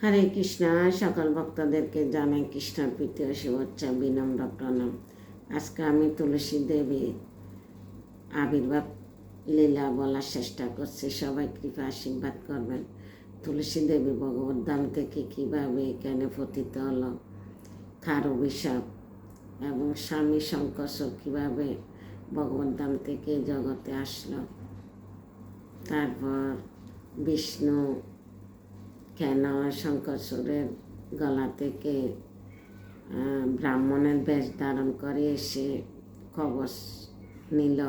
হরে কৃষ্ণ, সকল ভক্তদেরকে জানাই কৃষ্ণের প্রীতি ও শুভেচ্ছা, বিনম্র প্রণাম। আজকে আমি তুলসী দেবী আবির্ভাব লীলা বলার চেষ্টা করছি, সবাই কৃপা আশীর্বাদ করবেন। তুলসী দেবী ভগবত ধাম থেকে কীভাবে এখানে পতিত হলো, তার অভিশাপ এবং স্বামী শঙ্কর্ষ কীভাবে ভগবত ধাম থেকে জগতে আসলো, তারপর বিষ্ণু কেন শঙ্করসুরের গলা থেকে ব্রাহ্মণের বেশ ধারণ করে এসে কবচ নিল।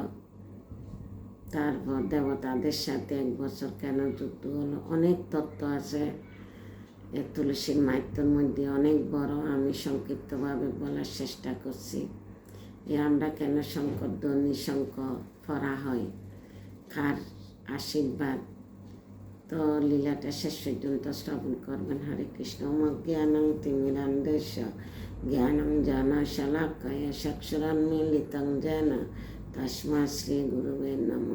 তারপর দেবতাদের সাথে এক বছর কেন যুক্ত হলো? অনেক তত্ত্ব আছে। এ তুলসীর মাইত্যর মধ্যে অনেক বড়, আমি সংক্ষিপ্তভাবে বলার চেষ্টা করছি। এ আমরা কেন শঙ্কর ধ্বনি শঙ্খ পড়া হয়? কার আশীর্বাদ? তো লীলাটা শেষ পর্যন্ত শ্রবণ করবেন। হরে কৃষ্ণ। জ্ঞানং তিমিরান্দেশ জ্ঞানং জান শলাকায় চক্ষুরান্মিলিতং যেন তস্মা শ্রী গুরুবে নম।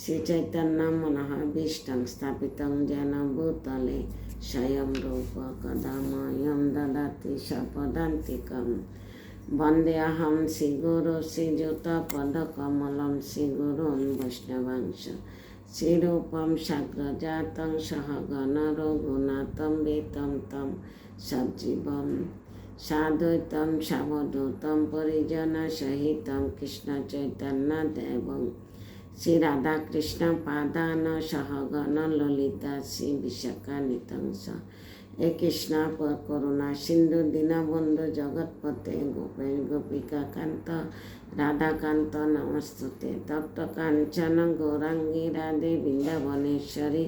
শ্রী চৈতন্য মনঃ বিষ্টং স্থাপিতং যেন ভূতলে। স্বয়ং রূপ কদময়ং দদাতি সপদান্তিকম। বন্দেহম শ্রীগুরু শ্রীযুতপদকমলম শ্রীগুরুन् বৈষ্ণবাংশ। শ্রীরূপম সাগ্রজাতং সহগণ রঘুনাথম বেতম তম সজ্জীবম সাদ্বৈতম সাবধূতম পরিজন সহিতম কৃষ্ণ চৈতন্য দেবং শ্রী রাধা কৃষ্ণ পাদান সহগণ ললিতা শ্রী বিশাখানিতংস এ কৃষ্ণ করুণা সিন্ধু দীনবন্ধু জগৎপতে গোপেশ গোপিকা কান্ত রাধাকান্ত নমস্তুতে তপ্ত কাঞ্চন গৌরাঙ্গী রাধে বৃন্দাবনেশ্বরী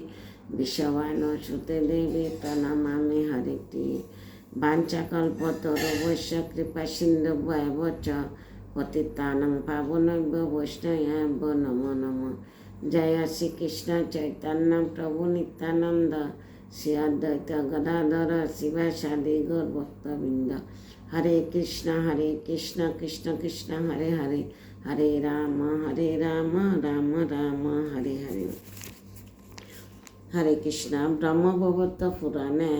বিশ্ববান সুতে দেবী প্রণমামি হরিটি বাঞ্ছাকল্পতরুবৈশ্য কৃপা সিন্ধু বয়বচ পতিতানং পাবনব্য বৈষ্ণব নমো নম জয় শ্রীকৃষ্ণ চৈতন্য প্রভু নিত্যানন্দ শ্রী অদ্বৈত গদাধর গৌর ভক্তবৃন্দ হরে কৃষ্ণ হরে কৃষ্ণ কৃষ্ণ কৃষ্ণ, হরে হরে হরে রাম হরে রাম রাম রাম, হরে হরে। হরে কৃষ্ণ, ব্রহ্মভগবত পুরাণে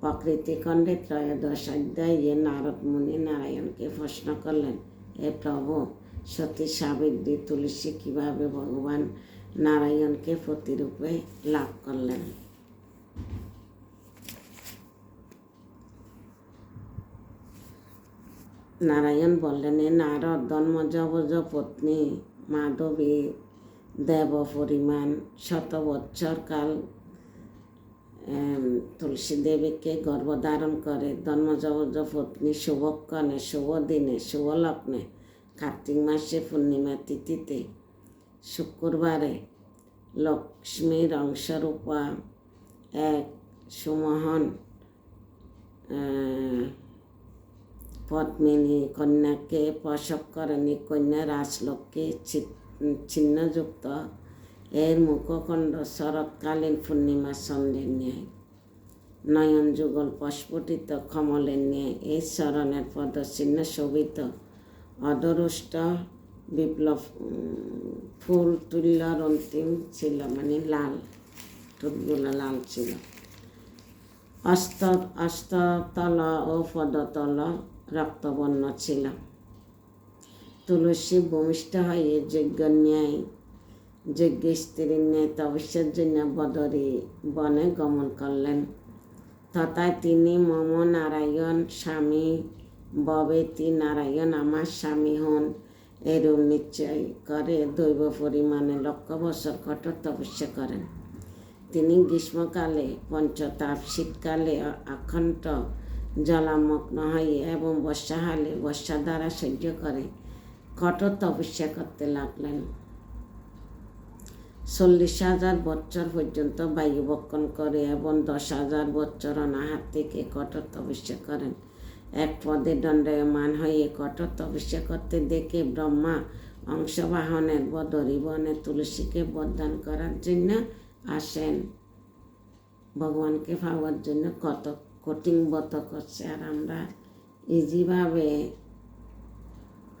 প্রকৃতি খণ্ডে ত্রয়োদশ অধ্যায়ে নারদ মুনি নারায়ণকে প্রশ্ন করলেন, হে প্রভু, সতী সাবিত্রী তুলসী কীভাবে ভগবান নারায়ণকে প্রতিরূপে লাভ করলেন? নারায়ণ বললেন নারদ ধর্মজবজ পত্নী মাধবী দেব পরিমাণ শত বৎসর কাল তুলসী দেবীকে গর্ভধারণ করে ধর্মজবজ পত্নী শুভক্ষণে শুভ দিনে শুভ লগ্নে কার্তিক মাসে পূর্ণিমা তিথিতে, শুক্রবারে লক্ষ্মীর অংশরূপা, এক সুমোহন পদ্মিনী, কন্যাকে প্রসব করেনি, কন্যা রাজলক্ষ্মী ছিন্নযুক্ত। এর মুখখণ্ড শরৎকালীন পূর্ণিমা চন্দ্রের ন্যায়। নয়ন যুগল প্রস্ফুটিত কমলের ন্যায়। এই চরণের পদচিহ্ন শোভিত অদরুষ্ট বিপ্লব ফুল তুল্যর অন্তিম ছিল মানে লাল ঠোঁটগুলো লাল ছিল। অস্ত অস্ততল ও পদতল রক্তবর্ণ ছিল। তুলসী ভূমিষ্ঠ হয়ে যজ্ঞ ন্যায়, যজ্ঞ স্ত্রীর ন্যায় তপস্যার জন্য বদরী বনে গমন করলেন। তথা তিনি মম নারায়ণ স্বামী ববেতি নারায়ণ আমার স্বামী হন। এরূপ নিশ্চয় করে দৈব পরিমাণে লক্ষ বছর কঠোর তপস্যা করেন। তিনি গ্রীষ্মকালে, পঞ্চতাপ শীতকালে আখণ্ড জলামগ্ন হয়ে এবং বর্ষাকালে বর্ষা দ্বারা সহ্য করে। কঠোর তপস্যা করতে লাগলেন। চল্লিশ হাজার বছর পর্যন্ত বায়ু বক্ষণ করে এবং দশ হাজার বছর অনাহার থেকে কঠোর তপস্যা করেন। এক পদে দণ্ডায়মান হয়ে কঠোর তপস্যা করতে দেখে ব্রহ্মা অংশবাহনের বদরি বনে তুলসীকে বরদান করার জন্য আসেন। ভগবানকে পাওয়ার জন্য কত কঠিন ব্রত করছে আর আমরা ইজিভাবে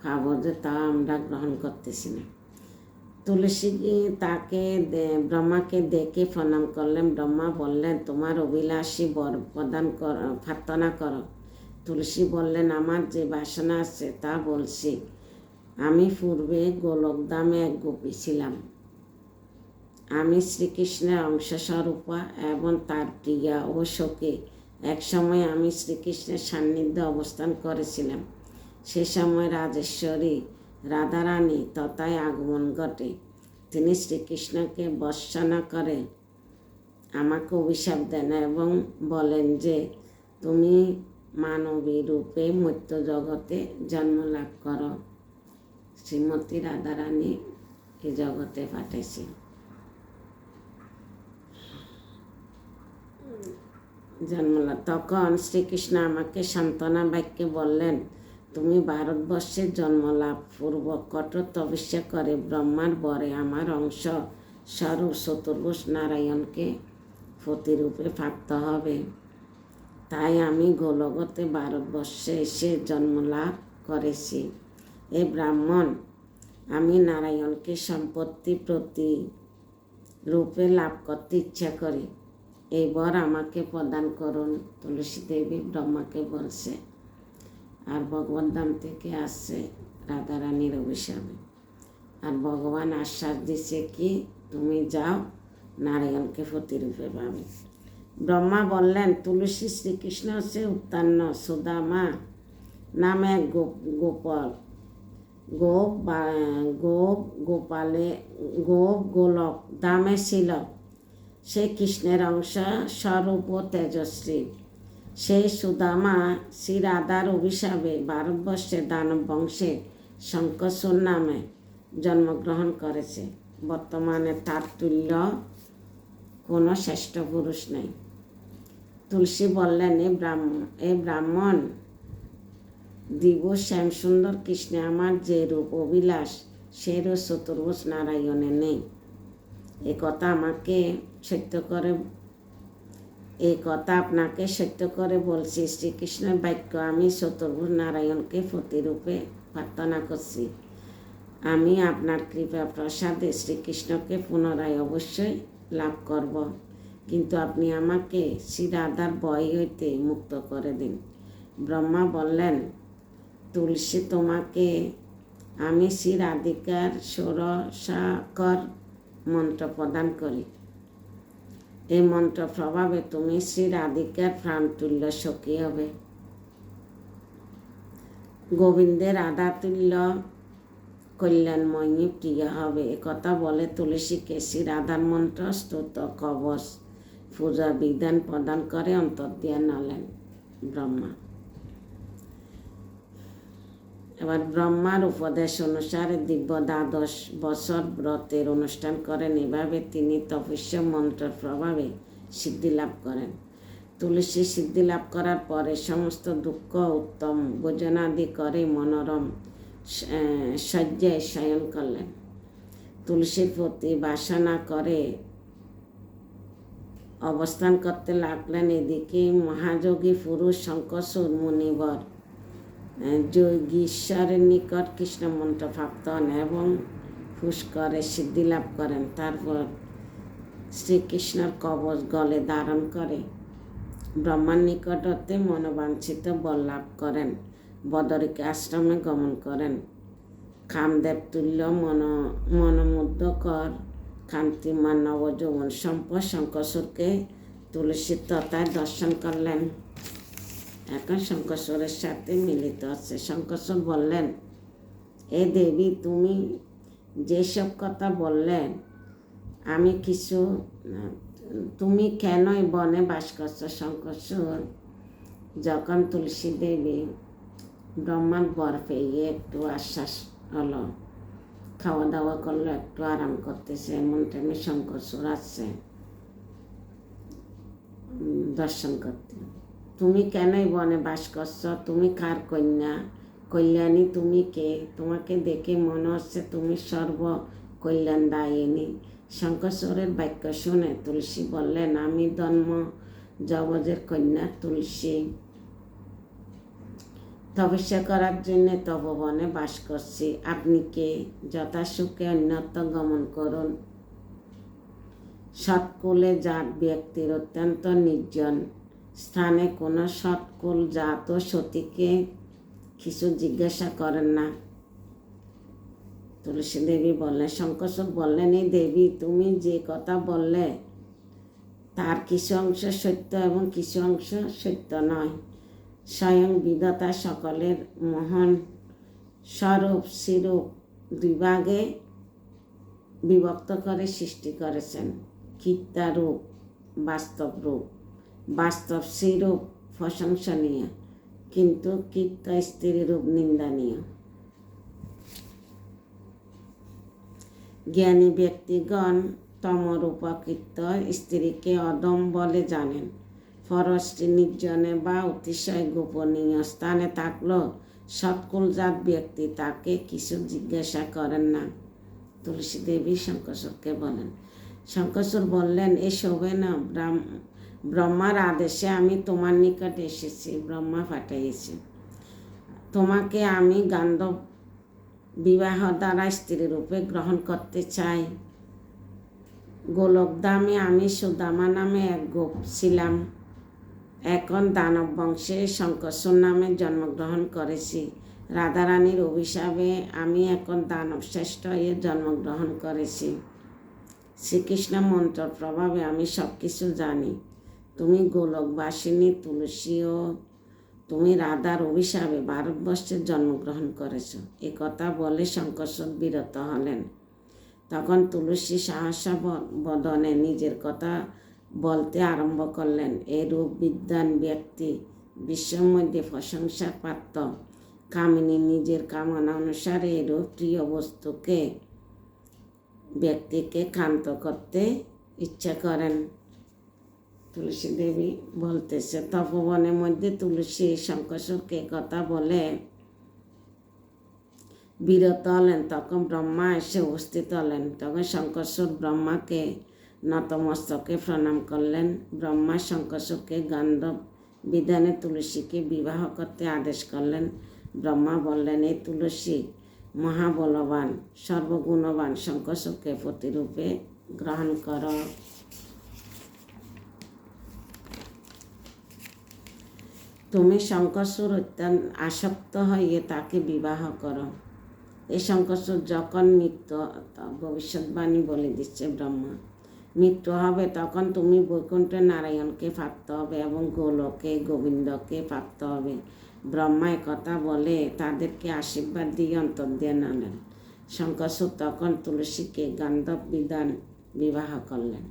খাব যে তা আমরা গ্রহণ করতেছি না। তুলসী তাকে ব্রহ্মাকে দেখে প্রণাম করলেন। ব্রহ্মা বললেন, তোমার অভিলাষী বর প্রদান কর, প্রার্থনা করো। তুলসী বললেন, আমার যে বাসনা আছে তা বলছি। আমি পূর্বে গোলকদামে এক গোপী ছিলাম। আমি শ্রীকৃষ্ণের অংশস্বরূপা এবং তার প্রিয়া ও শোকে একসময় আমি শ্রীকৃষ্ণের সান্নিধ্যে অবস্থান করেছিলাম। সে সময় রাজেশ্বরী রাধারানী তথায় আগমন ঘটে। তিনি শ্রীকৃষ্ণকে বর্ষনা করে, আমাকে অভিশাপ দেন এবং বলেন যে, তুমি মানবী রূপে মধ্য জগতে জন্ম লাভ করো। শ্রীমতী রাধারানী এই জগতে পাঠাইছে। জন্মলাভ তখন শ্রীকৃষ্ণ আমাকে সান্ত্বনা বাক্যে বললেন, তুমি ভারতবর্ষের জন্মলাভ পূর্বক কঠোর তপস্যা করে ব্রহ্মার বরে আমার অংশ স্বরূপ চতুর্ভুজ নারায়ণকে প্রতিরূপে প্রাপ্ত হবে। তাই আমি গোলগতে ভারতবর্ষে এসে জন্মলাভ করেছি। এ ব্রাহ্মণ, আমি নারায়ণকে সম্পত্তি প্রতি রূপে লাভ করতে ইচ্ছা করি। এই বর আমাকে প্রদান করুন, তুলসী দেবী ব্রহ্মাকে বলছে, আর ভগবান ধাম থেকে আসছে রাধারানীর অভিশাপে। আর ভগবান আশ্বাস দিছে কি, তুমি যাও নারায়ণকে প্রতিরূপে পাবে। ব্রহ্মা বললেন, তুলসী শ্রীকৃষ্ণ হচ্ছে উত্তান্ন সুদামা নামে গোপ গোপাল। গোপ বা, গোপ গোপালে, গোপ গোলক দামে ছিল সে কৃষ্ণের অংশ স্বরূপ ও তেজশ্রী সেই সুদামা শ্রী রাধার অভিশাপে ভারতবর্ষে দানব বংশে শঙ্কসুর নামে জন্মগ্রহণ করেছে। বর্তমানে তার তুল্য কোনো শ্রেষ্ঠ পুরুষ নেই। তুলসী বললেন, এ ব্রাহ্মণ এ ব্রাহ্মণ, দিব শ্যামসুন্দর কৃষ্ণে আমার যে রূপ অভিলাষ, সে রূপ নারায়ণে নেই। এ কথা আমাকে সত্য করে এই কথা আপনাকে সত্য করে বলছি। শ্রীকৃষ্ণের বাক্য, আমি চতুর্ভুজ নারায়ণকে প্রতিরূপে প্রার্থনা করছি। আমি আপনার কৃপা প্রসাদে শ্রীকৃষ্ণকে পুনরায় অবশ্যই লাভ করব। কিন্তু আপনি আমাকে শ্রী রাধার বয় হইতে মুক্ত করে দিন। ব্রহ্মা বললেন, তুলসী, তোমাকে আমি শ্রী রাধিকার ষোড়শাকর মন্ত্র প্রদান করি। এই মন্ত্র প্রভাবে তুমি শ্রী রাধিকার প্রাণতুল্য সখী হবে। গোবিন্দের রাধাতুল্য কল্যাণময়ী প্রিয় হবে। একথা বলে তুলসীকে শ্রী রাধার মন্ত্র স্তোত্র কবচ, পূজা, বিধান প্রদান করে অন্তর্দিয়ান হলেন ব্রহ্মা। এবার ব্রহ্মার উপদেশ অনুসারে দিব্য দ্বাদশ বছর ব্রতের অনুষ্ঠান করেন। এভাবে তিনি তপস্য মন্ত্রের প্রভাবে সিদ্ধি লাভ করেন। তুলসী সিদ্ধি লাভ করার পরে সমস্ত দুঃখ, উত্তম ভোজনাদি করে মনোরম শয্যায় শয়ন করলেন। তুলসীর প্রতি বাসনা করে অবস্থান করতে লাগলেন। এদিকে মহাযোগী পুরুষ শঙ্কসুর মুনিবর যোগীশ্বরের নিকট কৃষ্ণ মন্ত্র প্রাপ্ত হন এবং পুষ্করে সিদ্ধি লাভ করেন। তারপর শ্রীকৃষ্ণর কবচ গলে ধারণ করে ব্রহ্মার নিকট হতে মনোবাঞ্ছিত বল লাভ করেন, বদরিকে আশ্রমে গমন করেন। খামদেব তুল্য মন, মনোমুগ্ধকর কান্তিমান নবযৌবন সম্পদ শঙ্কসুরকে তুলসী তথায় দর্শন করলেন। এখন শঙ্করের সাথে মিলিত আছে। শঙ্কর বললেন, এ দেবী, তুমি যেসব কথা বললেন, আমি কিছু, তুমি কেনই বনে বাস করছ শঙ্কর যখন তুলসী দেবী ব্রহ্মার বর পেয়ে একটু আশ্বাস হলো খাওয়া দাওয়া করল, একটু আরাম করতেছে, এমন টাইমে শঙ্কর আসছে দর্শন করতে। তুমি কেনই বনে বাস করছ? তুমি কার কন্যা? কল্যাণী, তুমি কে? তোমাকে দেখে মনে হচ্ছে তুমি সর্ব কল্যাণ দায়িনী শঙ্করের বাক্য শুনে তুলসী বললেন, আমি ধর্ম জবজের কন্যা তুলসী। তপস্যা করার জন্য তপবনে বাস করছি। আপনি কে? যথাসুখে অন্যত্র গমন করুন। সৎকুলে জাত ব্যক্তির অত্যন্ত নির্জন। স্থানে কোনো সৎকুল জাত সতীকে কিছু জিজ্ঞাসা করেন না। তুলসী দেবী বললেন শঙ্করসব বললেন, এই দেবী, তুমি যে কথা বললে, তার কিছু অংশ সত্য এবং কিছু অংশ সত্য নয়। স্বয়ং বিধাতা সকলের মহান স্বরূপ স্বরূপ দুই ভাগে বিভক্ত করে সৃষ্টি করেছেন। কীর্তা রূপ বাস্তব রূপ বাস্তব স্বরূপ প্রশংসনীয় কিন্তু কীর্ত স্ত্রী রূপ নিন্দনীয় জ্ঞানী ব্যক্তিগণ তমরূপকৃত স্ত্রীকে অদম বলে জানেন। ফরসটি নির্জনে বা অতিশয় গোপনীয় স্থানে থাকলেও সৎকুলজাত ব্যক্তি তাকে কিছু জিজ্ঞাসা করেন না। তুলসী দেবী শঙ্করকে বলেন শঙ্কর বললেন এসবে না ব্রহ্মার আদেশে আমি তোমার নিকট এসেছি, ব্রহ্মা পাঠাইয়েছি তোমাকে আমি গান্ধব বিবাহ দ্বারা স্ত্রী রূপে গ্রহণ করতে চাই। গোলকদামে আমি সুদামা নামে এক গোপ ছিলাম। এখন দানব বংশে শঙ্কর্ষণ নামে জন্মগ্রহণ করেছি। রাধারানীর অভিশাপে আমি এখন দানব শ্রেষ্ঠ হয়ে জন্মগ্রহণ করেছি। শ্রীকৃষ্ণ মন্ত্র প্রভাবে আমি সব কিছু জানি। তুমি গোলকবাসিনী তুলসী ও তুমি রাধার অভিশাপে ভারতবর্ষে জন্মগ্রহণ করেছ। এ কথা বলে শঙ্কর্ষণ বিরত হলেন। তখন তুলসী সাহসা বদনে নিজের কথা বলতে আরম্ভ করলেন। এরূপ বিদ্যান ব্যক্তি বিশ্বের মধ্যে প্রশংসা পাত্র কামিনী নিজের কামনা অনুসারে এরূপ প্রিয় বস্তুকে, ব্যক্তিকে ক্ষান্ত করতে ইচ্ছা করেন। তুলসী দেবী বলতেছে, তপবনের মধ্যে তুলসী শঙ্করকে কথা বলে? বিরত হলেন তখন ব্রহ্মা এসে উপস্থিত হলেন। তখন শঙ্করশ্বর ব্রহ্মাকে নতমস্তকে প্রণাম করলেন। ব্রহ্মা শঙ্করকে গান্ধব বিধানে তুলসীকে বিবাহ করতে আদেশ করলেন। ব্রহ্মা বললেন, এই তুলসী মহাবলবান, সর্বগুণবান শঙ্করকে প্রতিরূপে গ্রহণ কর। তুমি শঙ্করসুর অত্যন্ত আসক্ত হয়ে তাকে বিবাহ করো। এই শঙ্করসুর যখন মৃত্যু ভবিষ্যৎবাণী বলে দিচ্ছে ব্রহ্মা, মৃত্যু হবে তখন তুমি বৈকুণ্ঠে নারায়ণকে প্রাপ্ত হবে এবং গোলকে, গোবিন্দকে প্রাপ্ত হবে। ব্রহ্মা কথা বলে তাদেরকে আশীর্বাদ দিয়ে অন্তর দিয়ে নালেন শঙ্করসুর তখন তুলসীকে গান্ধব বিধান বিবাহ করলেন।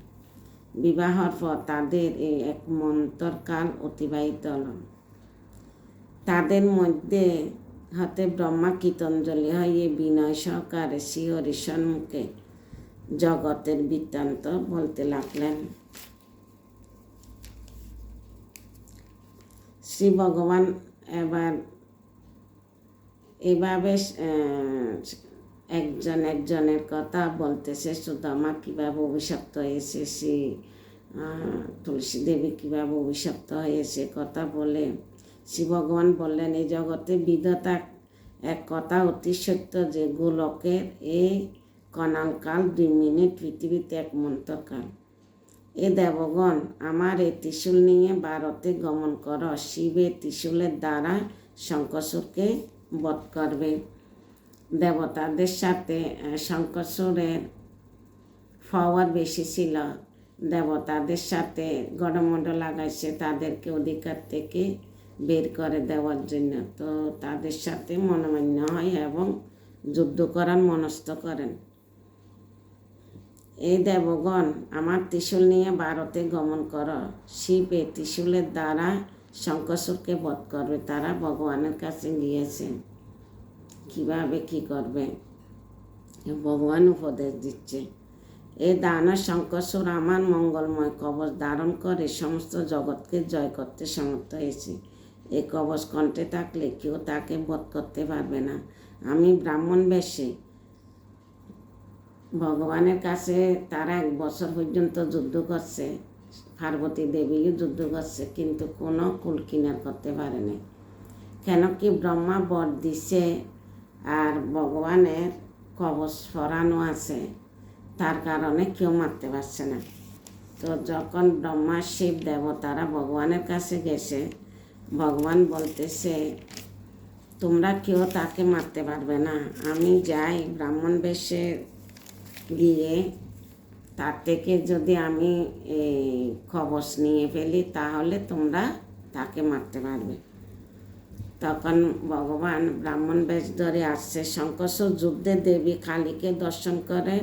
বিবাহর পর তাদের এই এক মন্তরকাল অতিবাহিত হল। তাদের মধ্যে হাতে ব্রহ্মা কীতঞ্জলি হয়ে বিনয় সহকারে শিহরি সম্মুখে জগতের বৃত্তান্ত বলতে লাগলেন। শ্রী ভগবান এবার, এভাবে একজন একজনের কথা বলতেছে সুদামা কীভাবে অভিশপ্ত হয়েছে শ্রী তুলসী দেবী, কীভাবে অভিশপ্ত হয়েছে? কথা বলে শ্রী ভগবান বললেন, এই জগতে বিধতা এক কথা অতি সত্য যে গোলকের এই কনালকাল দুই মিনিট পৃথিবীতে এক মন্তকাল এ দেবগণ, আমার এই ত্রিশূল নিয়ে ভারতে গমন কর শিবের ত্রিশূলের দ্বারা শঙ্কসুরকে বধ করবে। দেবতাদের সাথে শঙ্কসুরের পাওয়ার বেশি ছিল। দেবতাদের সাথে গণমণ্ড লাগাইছে, তাদেরকে অধিকার থেকে বের করে দেওয়ার জন্য। তো তাদের সাথে মনোমান্য হয় এবং যুদ্ধ করার মনস্থ করেন। এই দেবগণ, আমার ত্রিশূল নিয়ে ভারতে গমন কর। শিব এই ত্রিশূলের দ্বারা শঙ্করসুরকে বধ করবে। তারা ভগবানের কাছে গিয়েছেন কীভাবে কি করবে? ভগবান উপদেশ দিচ্ছে। এই দানা শঙ্করসুর আমার মঙ্গলময় কবচ ধারণ করে সমস্ত জগৎকে জয় করতে সমর্থ হয়েছে। এই কবচ কণ্ঠে থাকলে কেউ তাকে বধ করতে পারবে না। আমি ব্রাহ্মণ বেশে। ভগবানের কাছে তারা এক বছর পর্যন্ত যুদ্ধ করছে। পার্বতী দেবীও যুদ্ধ করছে, কিন্তু কোনো কুল কিনার করতে পারেনি কেন কি ব্রহ্মা বর দিছে আর ভগবানের কবচ পরানো আছে, তার কারণে কেউ মারতে পারছে না। তো যখন ব্রহ্মা শিব দেবতারা ভগবানের কাছে গেছে ভগবান বলতেছে, তোমরা কেউ তাকে মারতে পারবে না। আমি যাই ব্রাহ্মণ বেশে গিয়ে তার থেকে যদি আমি এই খবর নিয়ে ফেলি, তাহলে তোমরা তাকে মারতে পারবে। তখন ভগবান ব্রাহ্মণ বেশ ধরে আসছে। শঙ্কর্ষর যুদ্ধে দেবী কালীকে দর্শন করে,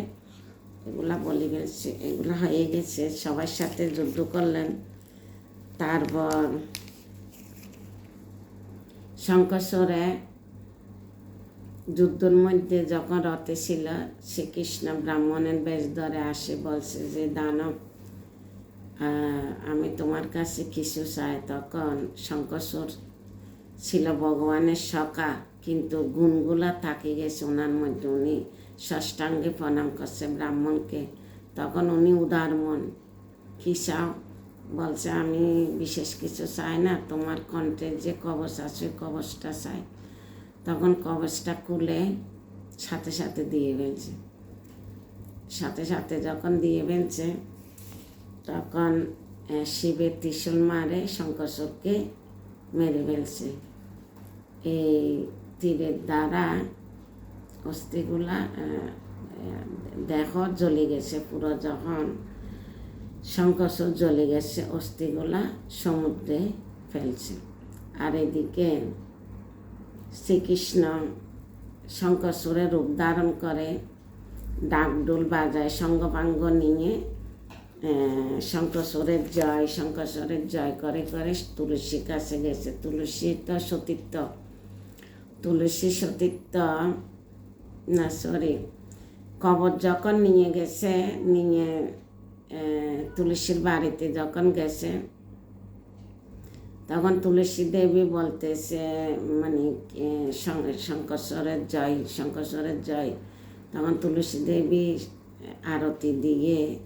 এগুলা বলি গেছে, এগুলা হয়ে গেছে, সবার সাথে যুদ্ধ করলেন। তারপর শঙ্করস্বরে যুদ্ধের মধ্যে যখন রথে ছিল শ্রীকৃষ্ণ ব্রাহ্মণের বেশ ধরে আসে, বলছে যে, দানব আমি তোমার কাছে কিছু চাই। তখন শঙ্করস্বর ছিল ভগবানের সখা, কিন্তু গুণগুলা থাকে গেছে ওনার মধ্যে। উনি ষষ্ঠাঙ্গে প্রণাম করছে ব্রাহ্মণকে। তখন উনি উদার মন কী চাও? বলছে আমি বিশেষ কিছু চাই না তোমার কণ্ঠের যে কবচ আছে কবচটা চাই। তখন কবচটা খুলে সাথে সাথে দিয়ে ফেলছে সাথে সাথে যখন দিয়ে ফেলছে তখন শিবের ত্রিশূল মারে শঙ্করকে মেরে ফেলছে। এই তীরের দ্বারা অস্থিগুলা আহ, জ্বলে গেছে পুরো যখন। শঙ্করসর জ্বলে গেছে অস্থিগুলা সমুদ্রে ফেলছে। আর এদিকে শ্রীকৃষ্ণ শঙ্করসুরের রূপ ধারণ করে ডাকডোল বাজায় সঙ্গপাঙ্গ নিয়ে আহ, শঙ্করসুরের জয় শঙ্করসুরের জয় করে করে তুলসী কাছে গেছে। তুলসী তো সতীর্থ তুলসী সতীর্থ না সরি কবর যখন নিয়ে গেছে নিয়ে তুলসীর বাড়িতে যখন গেছে তখন তুলসী দেবী বলতেছে মানে আহ, শং- শঙ্করেশ্বরের জয় শঙ্করেশ্বরের জয়। তখন তুলসী দেবী আরতি দিয়ে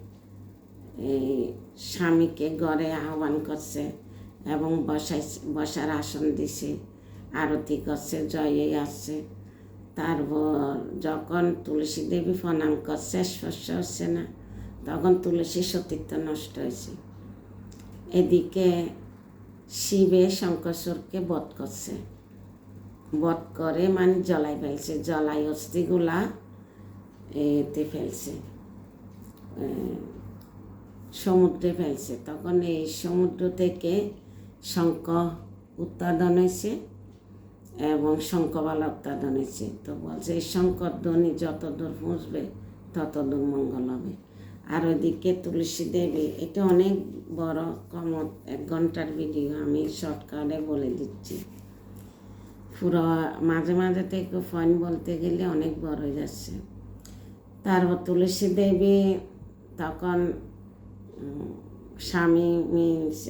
এই স্বামীকে ঘরে আহ্বান করছে এবং বসাই বসার আসন দিছে আরতি করছে জয়ে আসছে। তারপর যখন তুলসী দেবী প্রণাম করছে স্পর্শ হচ্ছে না। তখন তুলসী সতীত্ব নষ্ট হয়েছে। এদিকে শিবে শঙ্করকে বধ করছে। বধ করে মানে জলাই ফেলছে। জলাই অস্থিগুলা এতে ফেলছে। সমুদ্রে ফেলছে। তখন এই সমুদ্র থেকে শঙ্খ উৎপাদন হয়েছে এবং শঙ্খবালা উৎপাদন হয়েছে। তো বলছে এই শঙ্কর ধ্বনি যত দূর পৌঁছবে তত দূর মঙ্গল হবে। আর ওইদিকে তুলসী দেবী, এটা অনেক বড় কম এক ঘণ্টার ভিডিও, আমি শর্টকাটে বলে দিচ্ছি। পুরো মাঝে মাঝে তো একটু ফোন বলতে গেলে অনেক বড় হয়ে যাচ্ছে। তারপর তুলসী দেবী তখন স্বামী মিনস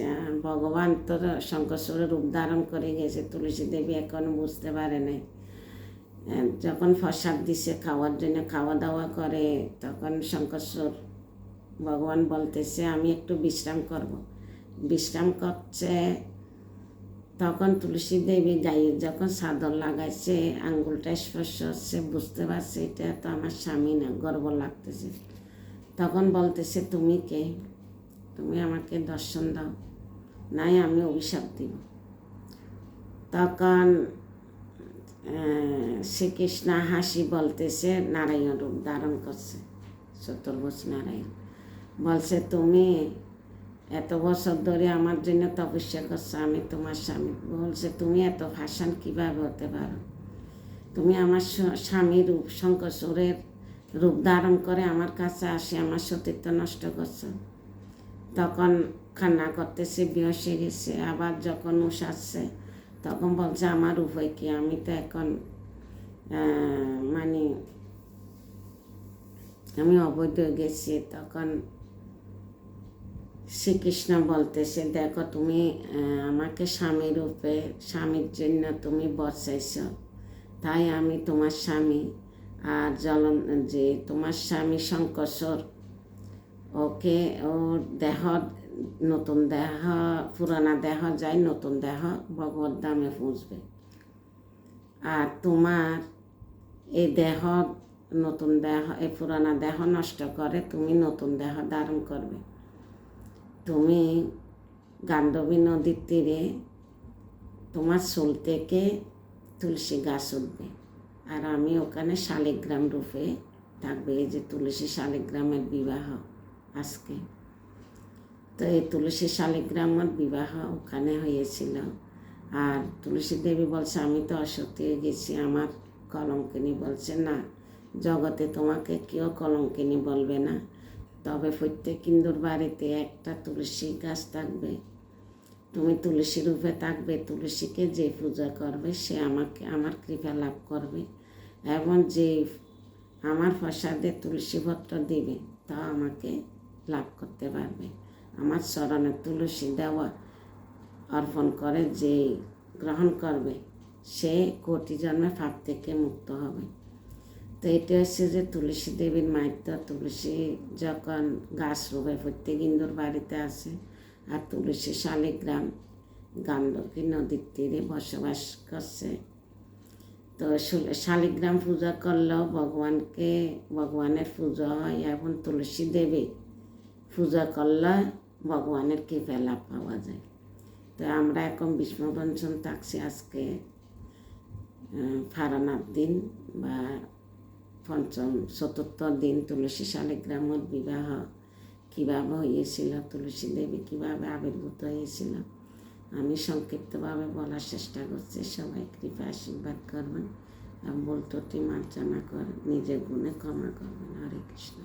ভগবান তো শঙ্করের রূপ ধারণ করে গেছে, তুলসী দেবী এখনও বুঝতে পারে নাই। যখন প্রসাদ দিছে, খাওয়ার জন্য খাওয়া দাওয়া করে, তখন শঙ্করেশ্বর ভগবান বলতেছে, আমি একটু বিশ্রাম করব। বিশ্রাম করছে, তখন তুলসী দেবী গায়ে যখন চাদর লাগাইছে, আঙ্গুলটা স্পর্শ হচ্ছে, বুঝতে পারছে এটা তো আমার স্বামী না, গর্ব লাগতেছে। তখন বলতেছে, তুমি কে? তুমি আমাকে দর্শন দাও, নাই আমি অভিশাপ দিব। তখন শ্রীকৃষ্ণ হাসি বলতেছে, নারায়ণ রূপ ধারণ করছে চতুর্ভুজ নারায়ণ। বলছে, তুমি এত বছর ধরে আমার জন্য তপস্যা করছ, আমি তোমার স্বামী। বলছে, তুমি এত ভাষণ কীভাবে হতে পারো? তুমি আমার স্বামী রূপ শঙ্করের রূপ ধারণ করে আমার কাছে আসে, আমার সতীত্ব নষ্ট করছ। তখন কান্না করতেছে বিয়সে গেছে আবার যখন উষাচ্ছে তখন বলছে, আমার উপায় কি? আমি তো এখন মানে আমি অবৈধ গেছি। তখন শ্রীকৃষ্ণ বলতেছে দেখো তুমি আমাকে স্বামী রূপে, স্বামীর জন্য তুমি বসাইছ। তাই আমি তোমার স্বামী। আর জলন যে তোমার স্বামী শঙ্কর ওকে, ওর দেহ, নতুন দেহ, পুরানা দেহ যায়, নতুন দেহ ভগবত দামে পৌঁছবে আর তোমার এই দেহ, নতুন দেহ এই পুরানা দেহ নষ্ট করে তুমি নতুন দেহ ধারণ করবে। তুমি গান্ধবী নদীর তীরে তোমার চুল থেকে তুলসী গাছ উঠবে। আর আমি ওখানে শালিগ্রাম রূপে থাকবে, এই যে তুলসী শালিগ্রামের বিবাহ আজকে। তো এই তুলসী শালিগ্রামের বিবাহ ওখানে হয়েছিল। আর তুলসী দেবী বলছে, আমি তো অসত্যি হয়ে গেছি, আমার কলঙ্কিনী বলছে, না, জগতে তোমাকে কেউ কলঙ্কিনী বলবে না। তবে প্রত্যেক ইন্দুর বাড়িতে একটা তুলসী গাছ থাকবে। তুমি তুলসী রূপে থাকবে, তুলসীকে যে পূজা করবে, সে আমাকে, আমার কৃপা লাভ করবে এবং যে আমার প্রসাদে তুলসী পত্র দিবে তা আমাকে লাভ করতে পারবে। আমার চরণে তুলসী দেওয়া অর্পণ করে যে গ্রহণ করবে, সে কোটি জন্মে পাপ থেকে মুক্ত হবে। তো এটা হচ্ছে যে তুলসী দেবীর মাইত্য তুলসী যখন গাছ রূপে, প্রত্যেক ইন্দুর বাড়িতে আসে আর তুলসী শালিগ্রাম গান্ধকী নদীর তীরে বসবাস করছে। তো শুল- শালিগ্রাম পূজা করলেও ভগবানকে, ভগবানের পুজো হয় এবং তুলসী দেবী পূজা করলে ভগবানের কৃপা লাভ পাওয়া যায়। তো আমরা এখন বিষ্ণুবঞ্চন থাকছি আজকে ফারানার দিন বা পঞ্চম চতুর্থ দিন তুলসী শালিগ্রামের বিবাহ কীভাবে হয়েছিল তুলসী দেবী কীভাবে আবির্ভূত হয়েছিল আমি সংক্ষিপ্তভাবে বলার চেষ্টা করছি সবাই কৃপা আশীর্বাদ করবেন আর ভুল ত্রুটি মার্জনা করে নিজের গুণে ক্ষমা করবেন হরে কৃষ্ণ।